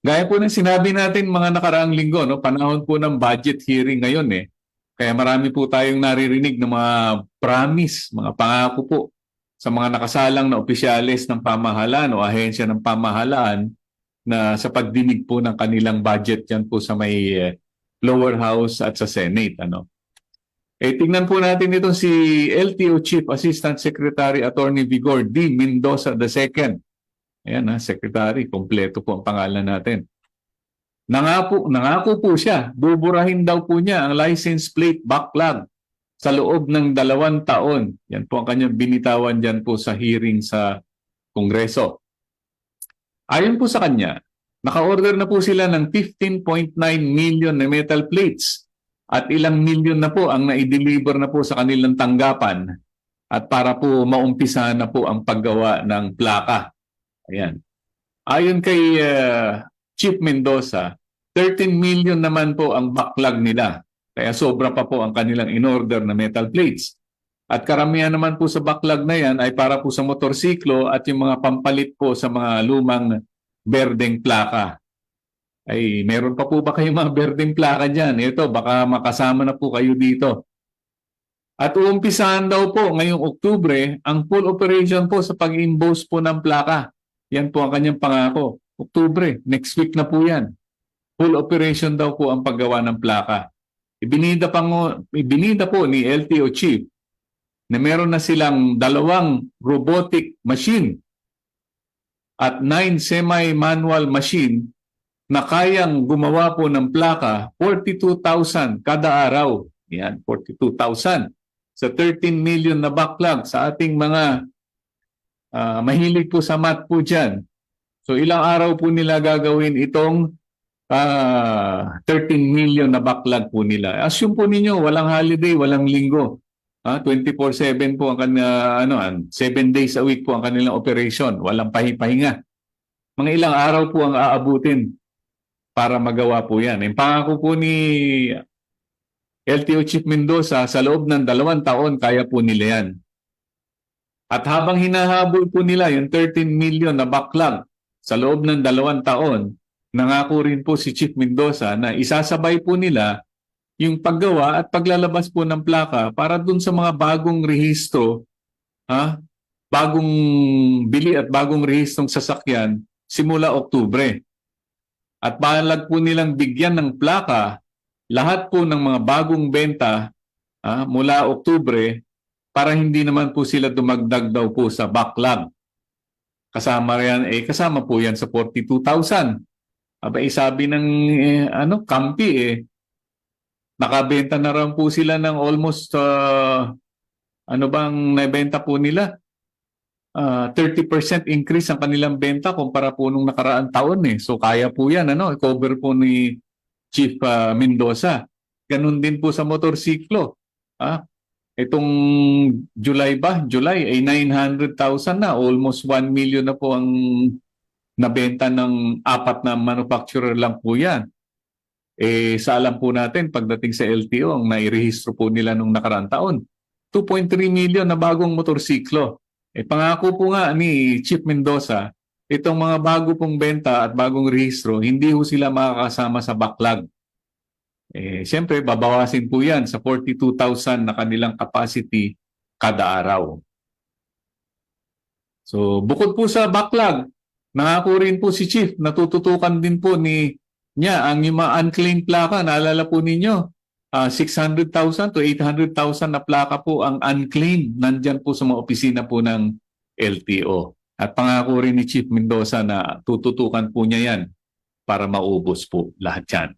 Gaya po ng sinabi natin mga nakaraang linggo, no, panahon po ng budget hearing ngayon eh. Kaya marami po tayong naririnig ng mga promise, mga pangako po sa mga nakasalang na opisyalis ng pamahalaan o ahensya ng pamahalaan na sa pagdinig po ng kanilang budget yan po sa may eh, lower house at sa Senate. Ano? Eh, tingnan po natin itong si LTO Chief Assistant Secretary Attorney Vigor D. Mendoza II. Ayan ha, Secretary, kompleto po ang pangalan natin. Nangako, nangako po siya, buburahin daw po niya ang license plate backlog sa loob ng dalawang taon. Yan po ang kanyang binitawan dyan po sa hearing sa Kongreso. Ayon po sa kanya, naka-order na po sila ng 15.9 million na metal plates at ilang million na po ang na-deliver na po sa kanilang tanggapan at para po maumpisa na po ang paggawa ng plaka. Ayan. Ayon kay uh, Chief Mendoza, 13 million naman po ang backlog nila. Kaya sobra pa po ang kanilang in-order na metal plates. At karamihan naman po sa backlog na yan ay para po sa motorsiklo at yung mga pampalit po sa mga lumang berdeng plaka. Ay, meron pa po ba kayong mga berdeng plaka dyan? Ito, baka makasama na po kayo dito. At uumpisahan daw po ngayong Oktubre ang full operation po sa pag-imbose po ng plaka. Yan po ang kanyang pangako. Oktubre, next week na po yan. Full operation daw po ang paggawa ng plaka. Ibinida, pa ngo, ibinida po ni LTO Chief na meron na silang dalawang robotic machine at nine semi-manual machine na kayang gumawa po ng plaka 42,000 kada araw. Yan, 42,000 sa 13 million na backlog sa ating mga ah, mahilig po sa math po dyan. So ilang araw po nila gagawin itong ah, 13 million na backlog po nila. Assume po ninyo, walang holiday, walang linggo. Ah, 24/7 po ang kanya ano, 7 days a week po ang kanilang operation, walang pahi-pahinga. Mga ilang araw po ang aabutin para magawa po 'yan. Yung pangako po ni LTO Chief Mendoza sa loob ng dalawang taon kaya po nila 'yan. At habang hinahabol po nila yung 13 million na backlog sa loob ng dalawang taon, nangako rin po si Chief Mendoza na isasabay po nila yung paggawa at paglalabas po ng plaka para dun sa mga bagong rehistro, ha? bagong bili at bagong rehistrong sasakyan simula Oktubre. At balag po nilang bigyan ng plaka lahat po ng mga bagong benta ha, mula Oktubre para hindi naman po sila dumagdag daw po sa backlog. Kasama yan, eh, kasama po yan sa 42,000. Aba, eh, sabi ng eh, ano, Kampi eh, nakabenta na rin po sila ng almost uh, ano bang nabenta po nila? Uh, 30% increase ang kanilang benta kumpara po nung nakaraang taon eh. So kaya po yan, ano, cover po ni Chief uh, Mendoza. Ganun din po sa motorsiklo. Ah, itong July ba? July ay 900,000 na, almost 1 million na po ang nabenta ng apat na manufacturer lang po yan. Eh, sa alam po natin, pagdating sa LTO, ang nairehistro po nila nung nakaraang taon, 2.3 million na bagong motorsiklo. Eh, pangako po nga ni Chief Mendoza, itong mga bago pong benta at bagong rehistro, hindi ho sila makakasama sa backlog. Eh, Siyempre, babawasin po yan sa 42,000 na kanilang capacity kada araw. So, bukod po sa backlog, nangako rin po si Chief, natututukan din po ni niya ang yung mga unclaimed plaka, naalala po ninyo, ah, 600,000 to 800,000 na plaka po ang unclaimed nandyan po sa mga opisina po ng LTO. At pangako rin ni Chief Mendoza na tututukan po niya yan para maubos po lahat yan.